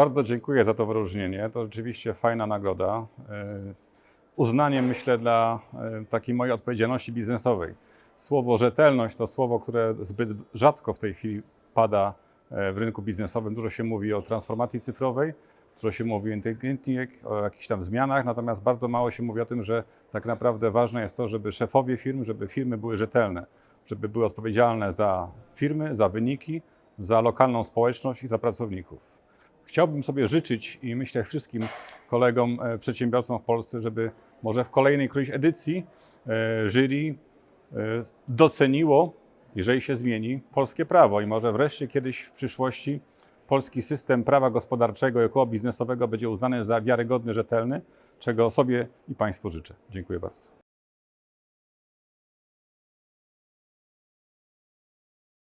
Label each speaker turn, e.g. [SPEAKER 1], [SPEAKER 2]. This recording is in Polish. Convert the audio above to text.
[SPEAKER 1] Bardzo dziękuję za to wyróżnienie. To rzeczywiście fajna nagroda. E, Uznanie, myślę, dla e, takiej mojej odpowiedzialności biznesowej. Słowo rzetelność to słowo, które zbyt rzadko w tej chwili pada e, w rynku biznesowym. Dużo się mówi o transformacji cyfrowej, dużo się mówi o inteligentnie, o jakichś tam zmianach, natomiast bardzo mało się mówi o tym, że tak naprawdę ważne jest to, żeby szefowie firm, żeby firmy były rzetelne, żeby były odpowiedzialne za firmy, za wyniki, za lokalną społeczność i za pracowników. Chciałbym sobie życzyć i myślę wszystkim kolegom, e, przedsiębiorcom w Polsce, żeby może w kolejnej którejś edycji e, jury e, doceniło, jeżeli się zmieni, polskie prawo i może wreszcie kiedyś w przyszłości polski system prawa gospodarczego i około biznesowego będzie uznany za wiarygodny, rzetelny, czego sobie i Państwu życzę. Dziękuję bardzo.